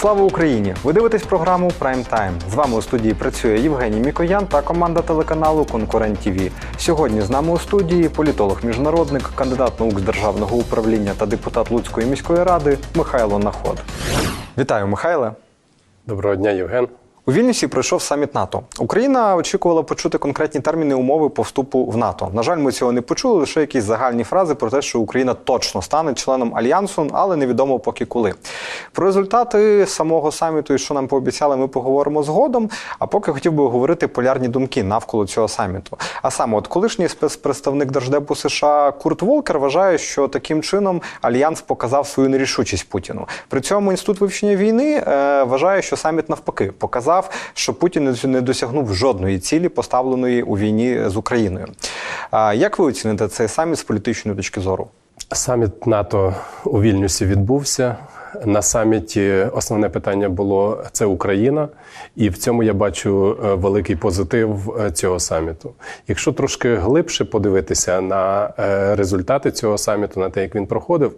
Слава Україні! Ви дивитесь програму Прайм Тайм. З вами у студії працює Євгеній Мікоян та команда телеканалу Конкурент ТВ. Сьогодні з нами у студії політолог-міжнародник, кандидат наук з державного управління та депутат Луцької міської ради Михайло Наход. Вітаю, Михайле! Доброго дня, Євген. У Вільнюсі пройшов саміт НАТО. Україна очікувала почути конкретні терміни умови по вступу в НАТО. На жаль, ми цього не почули. Лише якісь загальні фрази про те, що Україна точно стане членом альянсу, але невідомо поки коли. Про результати самого саміту і що нам пообіцяли, ми поговоримо згодом. А поки хотів би говорити полярні думки навколо цього саміту. А саме, от колишній спецпредставник держдепу США Курт Волкер вважає, що таким чином альянс показав свою нерішучість Путіну. При цьому інститут вивчення війни е, вважає, що саміт навпаки показав, що Путін не досягнув жодної цілі, поставленої у війні з Україною. Як ви оціните цей саміт з політичної точки зору? Саміт НАТО у Вільнюсі відбувся. На саміті основне питання було це Україна, і в цьому я бачу е, великий позитив е, цього саміту. Якщо трошки глибше подивитися на е, результати цього саміту, на те, як він проходив.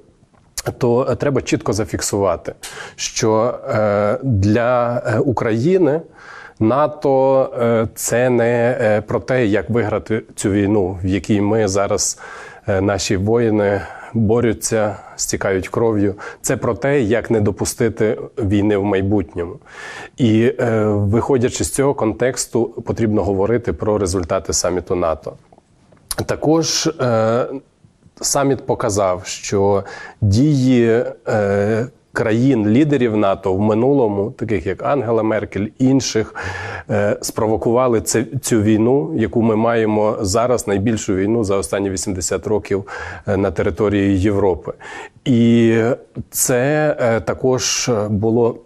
То треба чітко зафіксувати, що для України НАТО це не про те, як виграти цю війну, в якій ми зараз наші воїни борються, стікають кров'ю. Це про те, як не допустити війни в майбутньому. І виходячи з цього контексту, потрібно говорити про результати саміту НАТО. Також саміт показав, що дії е, країн-лідерів НАТО в минулому, таких як Ангела Меркель, інших, е, спровокували це, цю війну, яку ми маємо зараз, найбільшу війну за останні 80 років е, на території Європи. І це е, також було.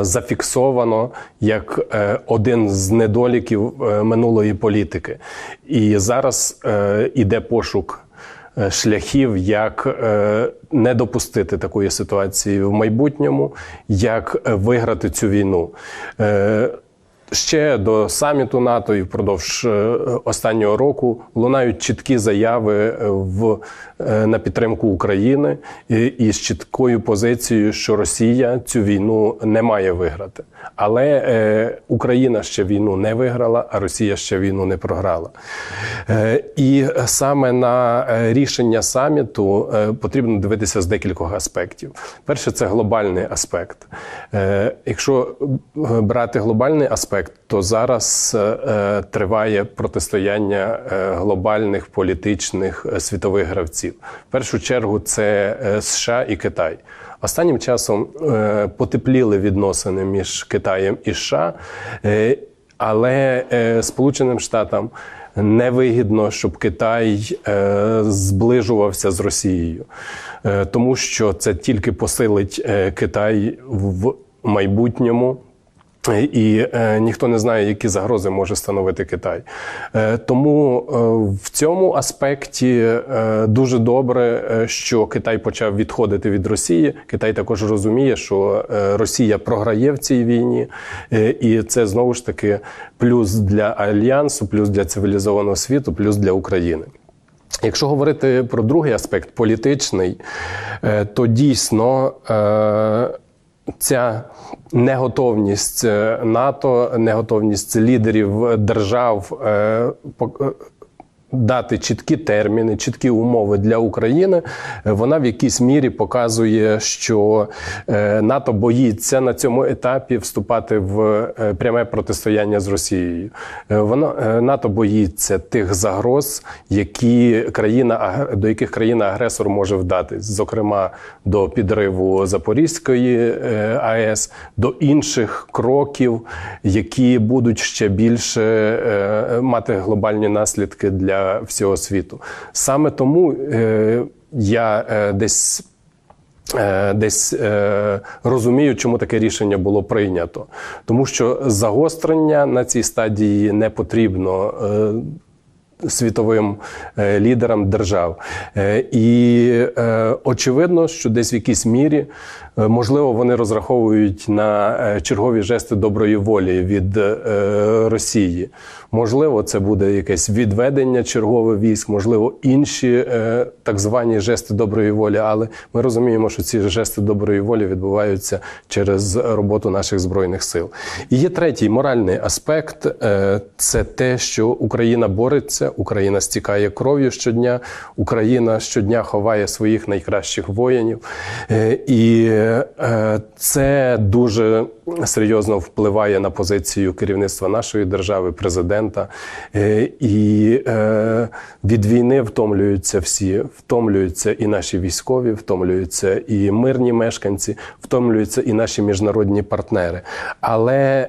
Зафіксовано як один з недоліків минулої політики, і зараз іде пошук шляхів, як не допустити такої ситуації в майбутньому, як виграти цю війну. Ще до саміту НАТО і впродовж останнього року лунають чіткі заяви в на підтримку України і, з чіткою позицією, що Росія цю війну не має виграти. Але е, Україна ще війну не виграла, а Росія ще війну не програла. Е, і саме на рішення саміту е, потрібно дивитися з декількох аспектів. Перше, це глобальний аспект. Е, якщо брати глобальний аспект, то зараз е, триває протистояння е, глобальних політичних е, світових гравців. В першу чергу це США і Китай. Останнім часом потепліли відносини між Китаєм і США, але Сполученим Штатам невигідно, щоб Китай зближувався з Росією, тому що це тільки посилить Китай в майбутньому. І е, ніхто не знає, які загрози може становити Китай. Е, тому е, в цьому аспекті е, дуже добре, е, що Китай почав відходити від Росії. Китай також розуміє, що е, Росія програє в цій війні, е, і це знову ж таки плюс для альянсу, плюс для цивілізованого світу, плюс для України. Якщо говорити про другий аспект політичний, е, то дійсно. Е, Ця неготовність НАТО, неготовність лідерів держав дати чіткі терміни, чіткі умови для України, вона в якійсь мірі показує, що НАТО боїться на цьому етапі вступати в пряме протистояння з Росією. Воно НАТО боїться тих загроз, які країна до яких країна-агресор може вдатись, зокрема до підриву Запорізької АЕС, до інших кроків, які будуть ще більше мати глобальні наслідки для всього світу. Саме тому е, я е, десь. Десь е, розумію, чому таке рішення було прийнято, тому що загострення на цій стадії не потрібно. Е, світовим е, лідерам держав. Е, І е, очевидно, що десь в якійсь мірі, можливо, вони розраховують на чергові жести доброї волі від Росії. Можливо, це буде якесь відведення чергових військ, можливо, інші так звані жести доброї волі. Але ми розуміємо, що ці жести доброї волі відбуваються через роботу наших збройних сил. І є третій моральний аспект це те, що Україна бореться, Україна стікає кров'ю щодня, Україна щодня ховає своїх найкращих воїнів. Е, І е, це дуже серйозно впливає на позицію керівництва нашої держави, президента. Е, І від війни втомлюються всі, втомлюються і наші військові, втомлюються і мирні мешканці, втомлюються і наші міжнародні партнери. Але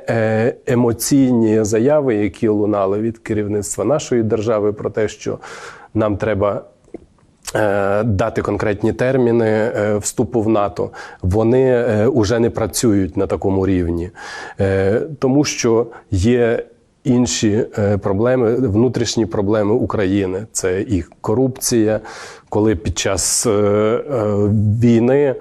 емоційні заяви, які лунали від керівництва нашої держави, про те, що нам треба е, дати конкретні терміни е, вступу в НАТО, вони вже не працюють на такому рівні, Е, тому що є. Інші е, проблеми, внутрішні проблеми України це і корупція, коли під час е, е, війни е,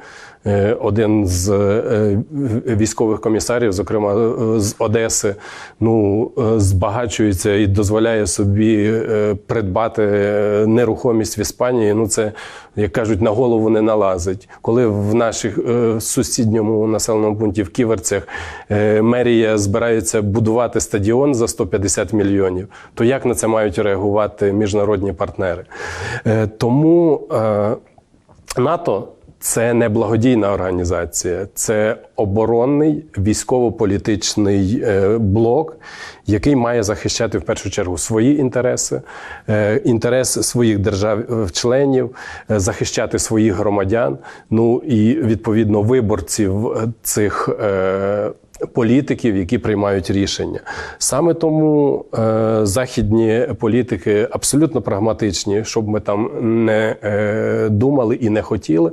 один з е, військових комісарів, зокрема е, з Одеси, ну е, збагачується і дозволяє собі е, придбати е, нерухомість в Іспанії. Ну це як кажуть, на голову не налазить. Коли в наших е, сусідньому населеному пункті в Ківерцях е, мерія збирається будувати стадіон за 150 мільйонів, то як на це мають реагувати міжнародні партнери? Е, тому е, НАТО. Це не благодійна організація, це оборонний військово-політичний е, блок, який має захищати в першу чергу свої інтереси, е, інтерес своїх держав-членів, е, захищати своїх громадян. Ну і відповідно виборців цих. Політиків, які приймають рішення, саме тому е, західні політики абсолютно прагматичні, щоб ми там не е, думали і не хотіли.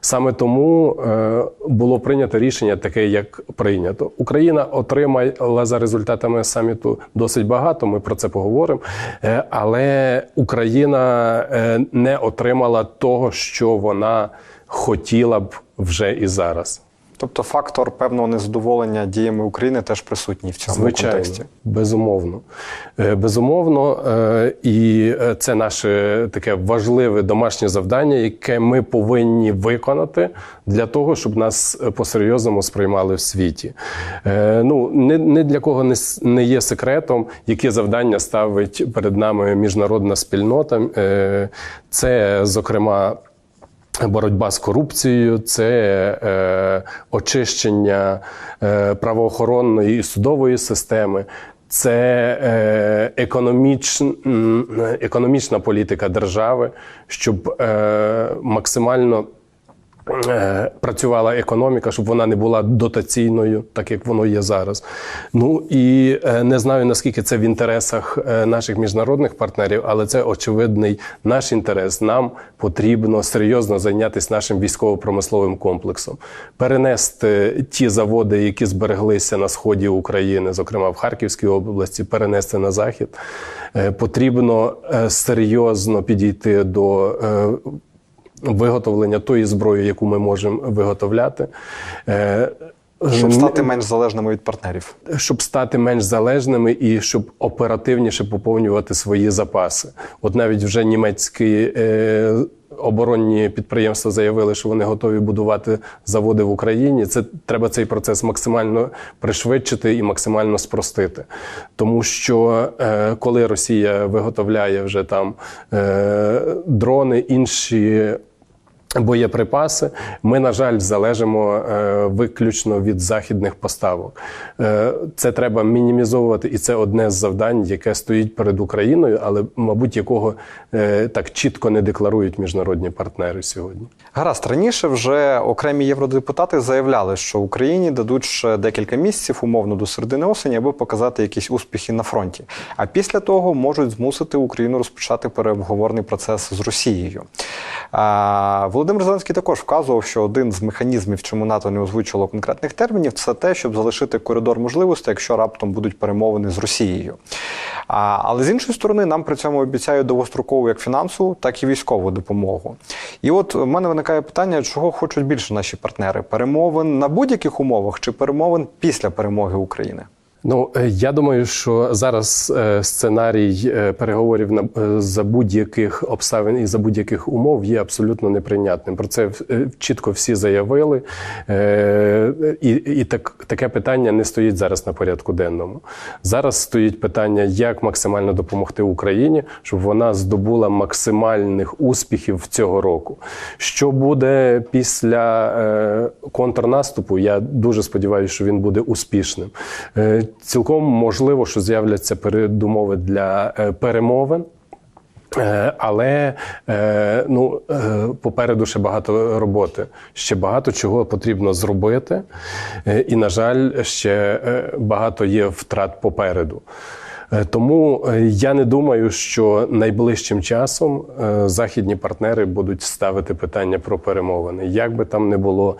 Саме тому е, було прийнято рішення таке, як прийнято. Україна отримала за результатами саміту досить багато. Ми про це поговоримо. Е, але Україна е, не отримала того, що вона хотіла б вже і зараз. Тобто фактор певного незадоволення діями України теж присутній в цьому Звичайно, контексті. безумовно. Е, Безумовно, е, і е, це наше таке важливе домашнє завдання, яке ми повинні виконати для того, щоб нас по-серйозному сприймали в світі. Ну, не, для кого не, є секретом, яке завдання ставить перед нами міжнародна спільнота. Це, зокрема, Боротьба з корупцією, це е, очищення е, правоохоронної і судової системи, це е, економіч, економічна політика держави, щоб е, максимально працювала економіка, щоб вона не була дотаційною, так як воно є зараз. Ну і е, не знаю наскільки це в інтересах е, наших міжнародних партнерів, але це очевидний наш інтерес. Нам потрібно серйозно зайнятися нашим військово-промисловим комплексом, перенести ті заводи, які збереглися на сході України, зокрема в Харківській області, перенести на захід. Е, Потрібно е, серйозно підійти до. Виготовлення тої зброї, яку ми можемо виготовляти. Е, Щоб стати менш залежними від партнерів. щоб стати менш залежними і щоб оперативніше поповнювати свої запаси. От навіть вже німецькі е, оборонні підприємства заявили, що вони готові будувати заводи в Україні. Це треба цей процес максимально пришвидшити і максимально спростити. Тому що е, коли Росія виготовляє вже там е, дрони, інші боєприпаси. Ми, на жаль, залежимо е, виключно від західних поставок. Е, це треба мінімізовувати, і це одне з завдань, яке стоїть перед Україною, але, мабуть, якого е, так чітко не декларують міжнародні партнери сьогодні. Гаразд, раніше вже окремі євродепутати заявляли, що Україні дадуть ще декілька місяців, умовно до середини осені, аби показати якісь успіхи на фронті. А після того можуть змусити Україну розпочати переговорний процес з Росією. Володимир Зеленський також вказував, що один з механізмів, чому НАТО не озвучило конкретних термінів, це те, щоб залишити коридор можливостей, якщо раптом будуть перемовини з Росією. А, але з іншої сторони, нам при цьому обіцяють довгострокову як фінансову, так і військову допомогу. І от в мене виникає питання, чого хочуть більше наші партнери: перемовин на будь-яких умовах чи перемовин після перемоги України? Ну, е, я думаю, що зараз е, сценарій е, переговорів на за будь-яких обставин і за будь-яких умов є абсолютно неприйнятним. Про це чітко всі заявили, і, і так, таке питання не стоїть зараз на порядку денному. Зараз стоїть питання, як максимально допомогти Україні, щоб вона здобула максимальних успіхів цього року. Що буде після контрнаступу? Я дуже сподіваюся, що він буде успішним. Цілком можливо, що з'являться передумови для е, перемовин. Е, Але е, ну, попереду ще багато роботи. Ще багато чого потрібно зробити. І, на жаль, ще багато є втрат попереду. Тому я не думаю, що найближчим часом західні партнери будуть ставити питання про перемовини. Як би там не було,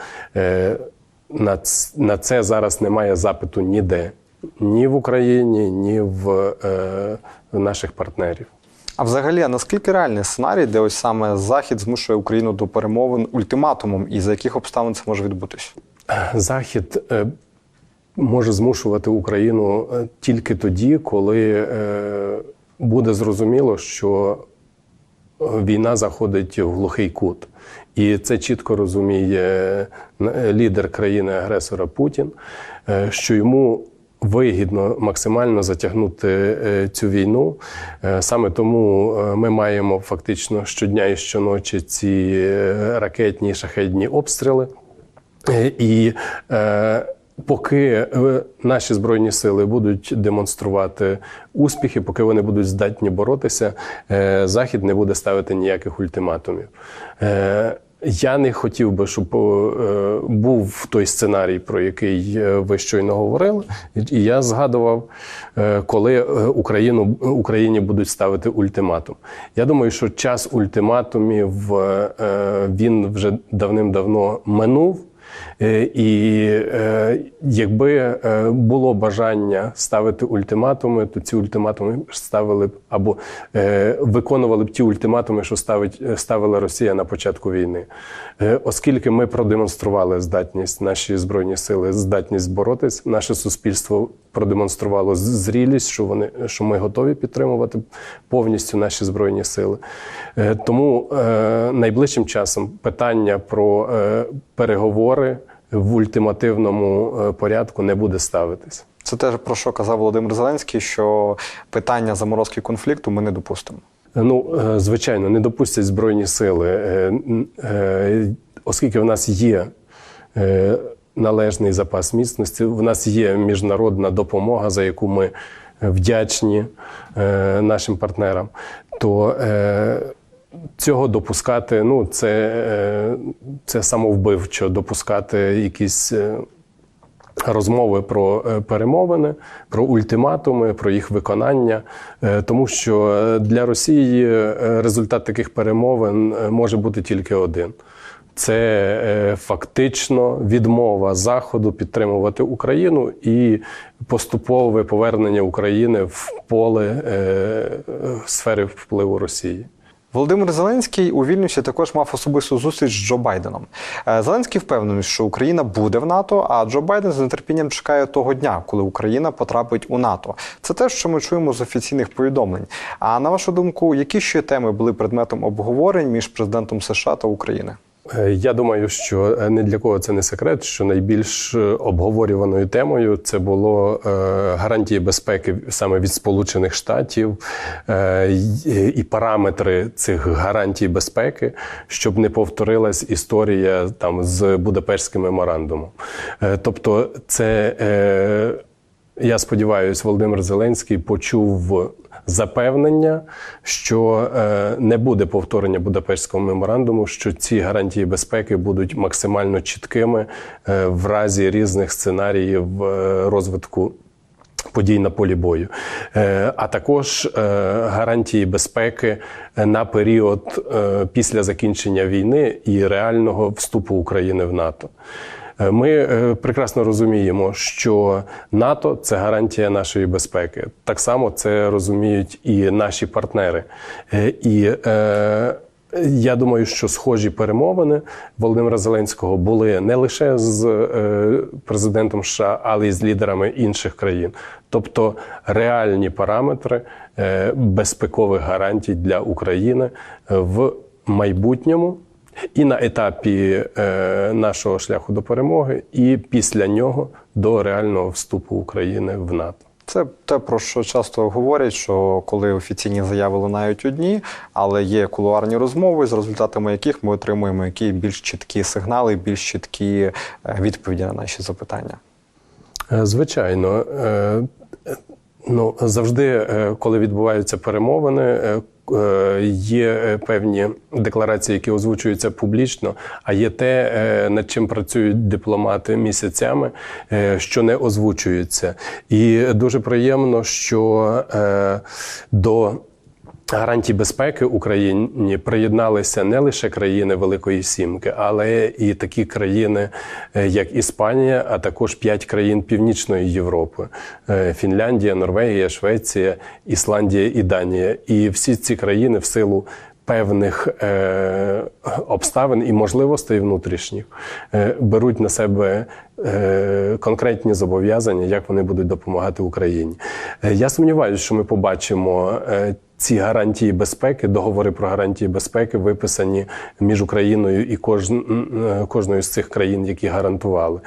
на це зараз немає запиту ніде. Ні в Україні, ні в, е, наших партнерів. А взагалі, а наскільки реальний сценарій, де ось саме Захід змушує Україну до перемовин ультиматумом, і за яких обставин це може відбутись? Захід е, може змушувати Україну е, тільки тоді, коли е, буде зрозуміло, що війна заходить в глухий кут. І це чітко розуміє лідер країни-агресора Путін, що йому вигідно максимально затягнути е, цю війну. Е, Саме тому е, ми маємо фактично щодня і щоночі ці ракетні і шахедні обстріли. І поки наші збройні сили будуть демонструвати успіхи, поки вони будуть здатні боротися, Захід не буде ставити ніяких ультиматумів. Я не хотів би, щоб е, був той сценарій, про який е, ви щойно говорили. І я згадував, е, коли Україну, Україні будуть ставити ультиматум. Я думаю, що час ультиматумів він вже давним-давно минув. Е, І е, якби е, було бажання ставити ультиматуми, то ці ультиматуми ставили б або виконували б ті ультиматуми, що ставить, ставила Росія на початку війни. Оскільки ми продемонстрували здатність, наші збройні сили, здатність боротись, наше суспільство продемонструвало зрілість, що вони що ми готові підтримувати повністю наші збройні сили. Тому найближчим часом питання про переговори в ультимативному е, порядку не буде ставитись. Це теж про що казав Володимир Зеленський, що питання заморозки конфлікту ми не допустимо. Ну, е, звичайно, не допустять збройні сили, е, е, оскільки в нас є е, належний запас міцності, в нас є міжнародна допомога, за яку ми вдячні е, нашим партнерам, то е, цього допускати, ну, це, е, це самовбивчо, допускати якісь. е, розмови про е, перемовини, про ультиматуми, про їх виконання, тому що для Росії результат таких перемовин може бути тільки один. Це фактично відмова Заходу підтримувати Україну і поступове повернення України в поле сфери впливу Росії. Володимир Зеленський у Вільнюсі також мав особисту зустріч з Джо Байденом. Е, Зеленський впевнений, що Україна буде в НАТО, а Джо Байден з нетерпінням чекає того дня, коли Україна потрапить у НАТО. Це те, що ми чуємо з офіційних повідомлень. А на вашу думку, які ще теми були предметом обговорень між президентом США та України? Е, Я думаю, що е, не для кого це не секрет, що найбільш е, обговорюваною темою це було гарантії безпеки саме від Сполучених Штатів і параметри цих гарантій безпеки, щоб не повторилась історія там з Будапештським меморандумом. Тобто, це я сподіваюся, Володимир Зеленський почув запевнення, що е, не буде повторення Будапештського меморандуму, що ці гарантії безпеки будуть максимально чіткими е, в разі різних сценаріїв е, розвитку. Подій на полі бою, а також гарантії безпеки на період після закінчення війни і реального вступу України в НАТО. Е, Ми е, прекрасно розуміємо, що НАТО це гарантія нашої безпеки. Так само це розуміють і наші партнери. Е, І я думаю, що схожі перемовини Володимира Зеленського були не лише з президентом США, але й з лідерами інших країн. Тобто реальні параметри безпекових гарантій для України в майбутньому. І на етапі е, нашого шляху до перемоги, і після нього до реального вступу України в НАТО. Це те, про що часто говорять, що коли офіційні заяви лунають одні, але є кулуарні розмови, з результатами яких ми отримуємо які більш чіткі сигнали, більш чіткі е, відповіді на наші запитання. Е, Звичайно, ну завжди, е, коли відбуваються перемовини, е, е, є певні декларації, які озвучуються публічно, а є те, над чим працюють дипломати місяцями, що не озвучується. І дуже приємно, що до гарантій безпеки Україні приєдналися не лише країни Великої Сімки, але і такі країни, е, як Іспанія, а також п'ять країн Північної Європи: Е, Фінляндія, Норвегія, Швеція, Ісландія і Данія. І всі ці країни в силу. Певних е, обставин і можливостей внутрішніх е, беруть на себе конкретні зобов'язання, як вони будуть допомагати Україні. Е, я сумніваюся, що ми побачимо е, ці гарантії безпеки, договори про гарантії безпеки виписані між Україною і кожн, е, кожною з цих країн, які гарантували.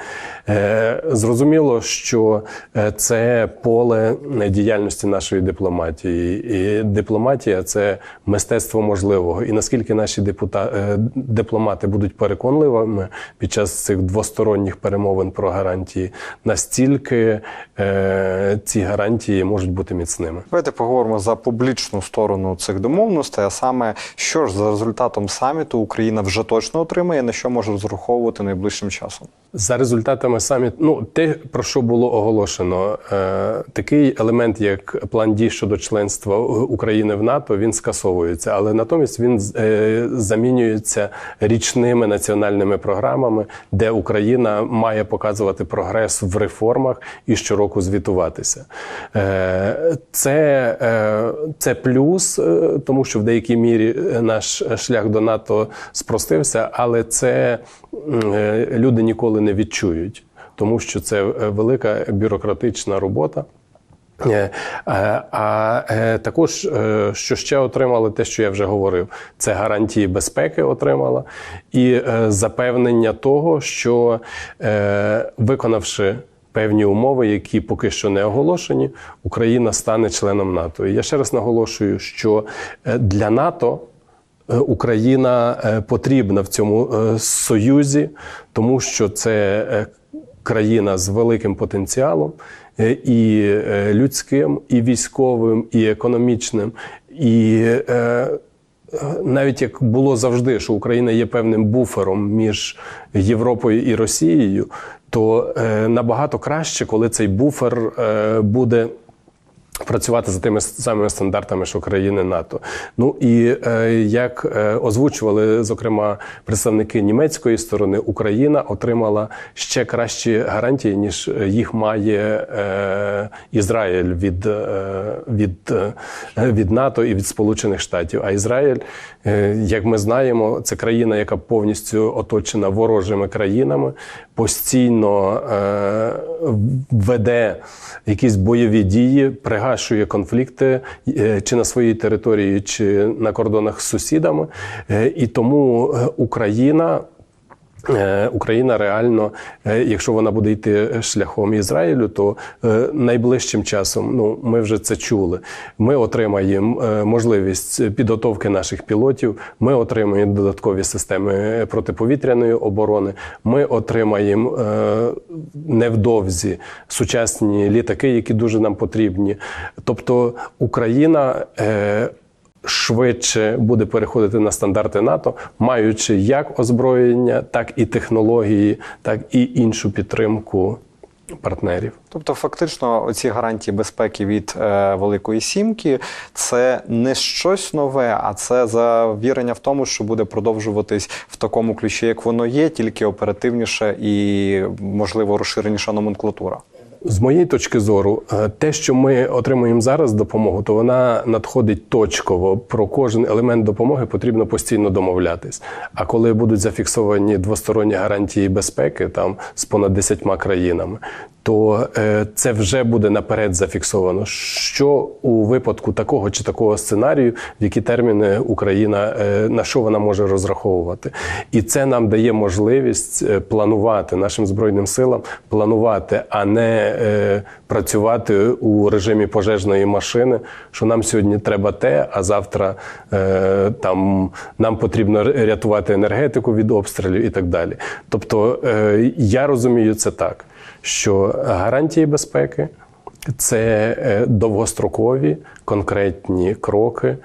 Е, Зрозуміло, що е, це поле діяльності нашої дипломатії. І дипломатія це мистецтво можливого. І наскільки наші депута, е, дипломати будуть переконливими під час цих двосторонніх перемовин про гарантії, настільки е, ці гарантії можуть бути міцними. Давайте поговоримо за публічну сторону цих домовленостей, а саме, що ж за результатом саміту Україна вже точно отримає, на що може розраховувати найближчим часом. За результатами саміту, ну те про що було оголошено, е, такий елемент, як план дій щодо членства України в НАТО, він скасовується, але натомість він е, замінюється річними національними програмами, де Україна має показувати прогрес в реформах і щороку звітуватися. Е, це, е, це плюс, е, тому що в деякій мірі е, наш шлях до НАТО спростився, але це е, люди ніколи не відчують, тому що це е, велика бюрократична робота. Е, е, А також, що ще отримали, те, що я вже говорив, це гарантії безпеки отримала і запевнення того, що виконавши певні умови, які поки що не оголошені, Україна стане членом НАТО. І я ще раз наголошую, що для НАТО. Е, Україна е, потрібна в цьому е, союзі, тому що це країна з великим потенціалом і людським, і військовим, і економічним. І навіть як було завжди, що Україна є певним буфером між Європою і Росією, то набагато краще, коли цей буфер буде. Працювати за тими самими стандартами, що країни НАТО. Ну і е, як е, озвучували зокрема представники німецької сторони, Україна отримала ще кращі гарантії, ніж їх має е, Ізраїль від, е, від, е, від НАТО і від Сполучених Штатів. А Ізраїль, як ми знаємо, це країна, яка повністю оточена ворожими країнами, постійно е, веде якісь бойові дії, пригашує конфлікти е, чи на своїй території, чи на кордонах з сусідами. Е, І тому е, Україна. Е, Україна реально, е, якщо вона буде йти шляхом Ізраїлю, то е, найближчим часом, ну ми вже це чули. Ми отримаємо е, можливість підготовки наших пілотів. Ми отримаємо додаткові системи протиповітряної оборони. Ми отримаємо е, невдовзі сучасні літаки, які дуже нам потрібні. Тобто Україна. Швидше буде переходити на стандарти НАТО, маючи як озброєння, так і технології, так і іншу підтримку партнерів. Тобто, фактично, оці гарантії безпеки від е, Великої Сімки це не щось нове, а це завірення в тому, що буде продовжуватись в такому ключі, як воно є, тільки оперативніше і можливо розширеніша номенклатура. З моєї точки зору, е, те, що ми отримуємо зараз допомогу, то вона надходить точково. Про кожен елемент допомоги потрібно постійно домовлятись. А коли будуть зафіксовані двосторонні гарантії безпеки там з понад 10 країнами, то е, це вже буде наперед зафіксовано. Що у випадку такого чи такого сценарію, в які терміни Україна е, на що вона може розраховувати, і це нам дає можливість планувати нашим збройним силам, планувати, а не е, працювати у режимі пожежної машини. Що нам сьогодні треба те, а завтра е, там нам потрібно рятувати енергетику від обстрілів і так далі. Тобто е, я розумію це так що гарантії безпеки це е, довгострокові конкретні кроки,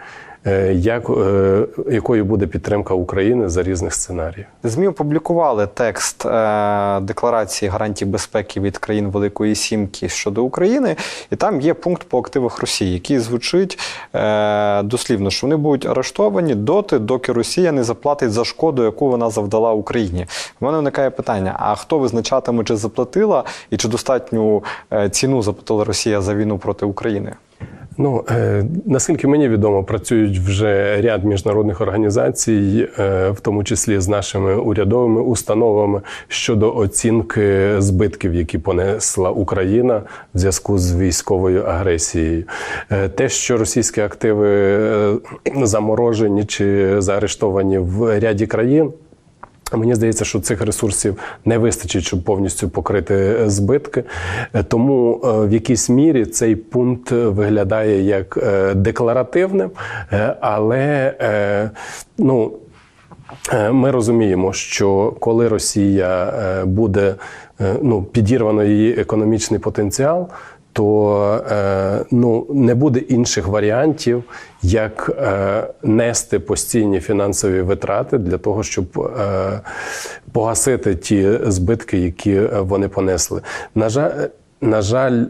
як, е, якою буде підтримка України за різних сценаріїв. ЗМІ опублікували текст е, декларації гарантій безпеки від країн Великої Сімки щодо України, і там є пункт по активах Росії, який звучить е, дослівно, що вони будуть арештовані доти, доки Росія не заплатить за шкоду, яку вона завдала Україні. У мене виникає питання: а хто визначатиме, чи заплатила, і чи достатню е, ціну заплатила Росія за війну проти України? Ну е, наскільки мені відомо, працюють вже ряд міжнародних організацій, е, в тому числі з нашими урядовими установами щодо оцінки збитків, які понесла Україна в зв'язку з військовою агресією. Е, те, що російські активи заморожені чи заарештовані в ряді країн. Мені здається, що цих ресурсів не вистачить, щоб повністю покрити збитки. Е, Тому е, в якійсь мірі цей пункт виглядає як е, декларативним, е, але е, ну. Е, Ми розуміємо, що коли Росія е, буде е, ну, підірвано її економічний потенціал, то е, ну, не буде інших варіантів, як е, нести постійні фінансові витрати для того, щоб е, погасити ті збитки, які вони понесли. На жаль, на жаль,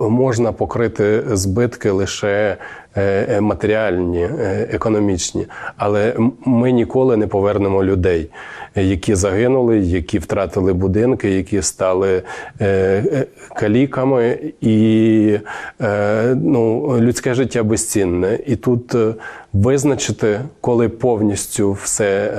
можна покрити збитки лише е, е, матеріальні, е, економічні, але ми ніколи не повернемо людей, які загинули, які втратили будинки, які стали каліками, і ну, людське життя безцінне. І тут визначити, коли повністю все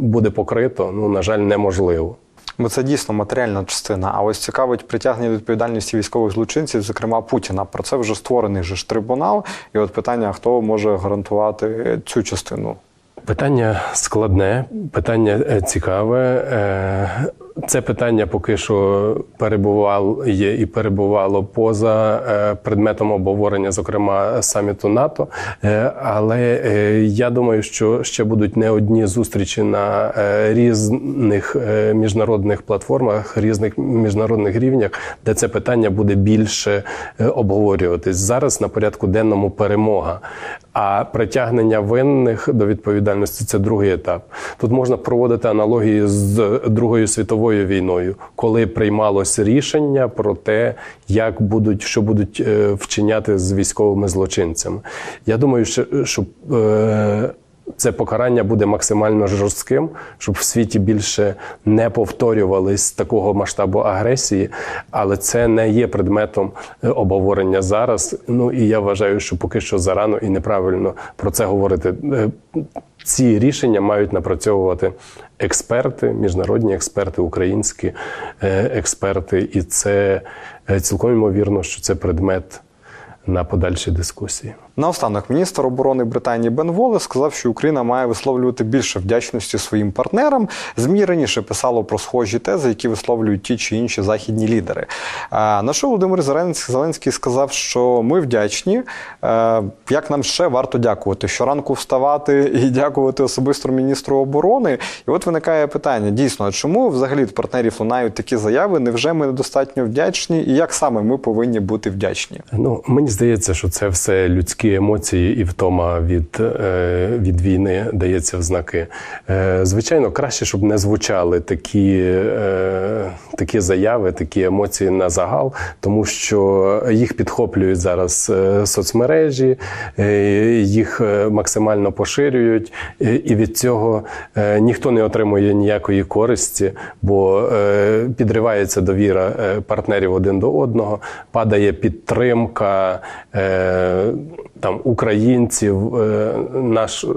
буде покрито, ну на жаль, неможливо. Бо це дійсно матеріальна частина. А ось цікавить притягнення до відповідальності військових злочинців, зокрема Путіна. Про це вже створений же ж трибунал. І от питання: хто може гарантувати цю частину? Питання складне, питання е, цікаве. Це питання поки що перебувало є і перебувало поза е, предметом обговорення, зокрема саміту НАТО. Е, Але е, я думаю, що ще будуть не одні зустрічі на різних міжнародних платформах, різних міжнародних рівнях, де це питання буде більше обговорюватись. Зараз на порядку денному перемога. А притягнення винних до відповідальності це другий етап. Тут можна проводити аналогії з Другою світовою війною, коли приймалось рішення про те, як будуть що будуть е, вчиняти з військовими злочинцями. Я думаю, що, що е, це покарання буде максимально жорстким, щоб в світі більше не повторювались такого масштабу агресії, але це не є предметом е, обговорення зараз. Ну і я вважаю, що поки що зарано і неправильно про це говорити. Ці рішення мають напрацьовувати експерти, міжнародні експерти, українські е, експерти, і це е, цілком ймовірно, що це предмет на подальші дискусії. Наостанок, міністр оборони Британії Бен Волес сказав, що Україна має висловлювати більше вдячності своїм партнерам. ЗМІ раніше писало про схожі тези, які висловлюють ті чи інші західні лідери. На що Володимир Зеленський сказав, що ми вдячні. е, Як нам ще варто дякувати? Щоранку вставати і дякувати особисто міністру оборони. І от виникає питання: дійсно, а чому взагалі від партнерів лунають такі заяви? Невже ми недостатньо вдячні? І як саме ми повинні бути вдячні? Ну мені Мені здається, що це все людські емоції і втома від, е, від війни дається в знаки. Е, Звичайно, краще, щоб не звучали такі, е, такі заяви, такі емоції на загал, тому що їх підхоплюють зараз соцмережі, їх максимально поширюють, і від цього ніхто не отримує ніякої користі, бо підривається довіра партнерів один до одного, падає підтримка е, там українців е, наш, е,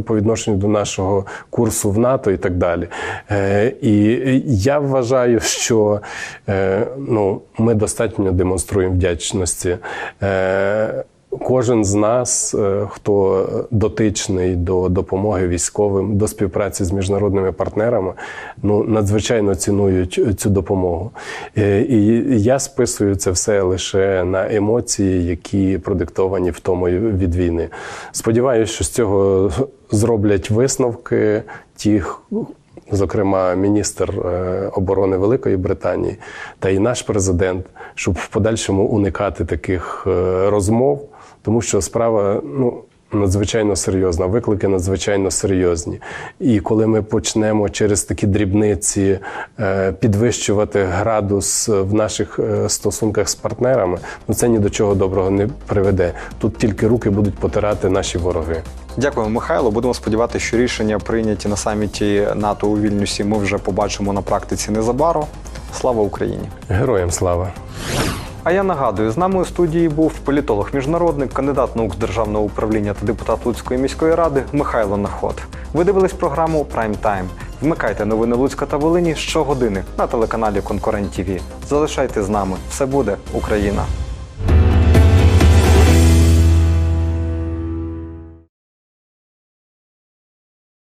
по відношенню до нашого курсу в НАТО і так далі. Е, і я вважаю, що е, ну, ми достатньо демонструємо вдячності. Е, Кожен з нас, е, хто дотичний до допомоги військовим, до співпраці з міжнародними партнерами, ну надзвичайно цінують цю допомогу. Е, І я списую це все лише на емоції, які продиктовані втомою від війни. Сподіваюся, що з цього зроблять висновки ті, зокрема міністр е, оборони Великої Британії та і наш президент, щоб в подальшому уникати таких е, розмов, тому що справа ну. Надзвичайно серйозна, виклики надзвичайно серйозні. І коли ми почнемо через такі дрібниці е, підвищувати градус в наших е, стосунках з партнерами, ну це ні до чого доброго не приведе. Тут тільки руки будуть потирати наші вороги. Дякуємо, Михайло. Будемо сподіватися, що рішення прийняті на саміті НАТО у Вільнюсі. Ми вже побачимо на практиці незабаром. Слава Україні! Героям слава! А я нагадую, з нами у студії був політолог-міжнародник, кандидат наук з державного управління та депутат Луцької міської ради Михайло Наход. Ви дивились програму Прайм Тайм. Вмикайте новини Луцька та Волині щогодини на телеканалі Конкурент ТІВІ. Залишайте з нами. Все буде Україна.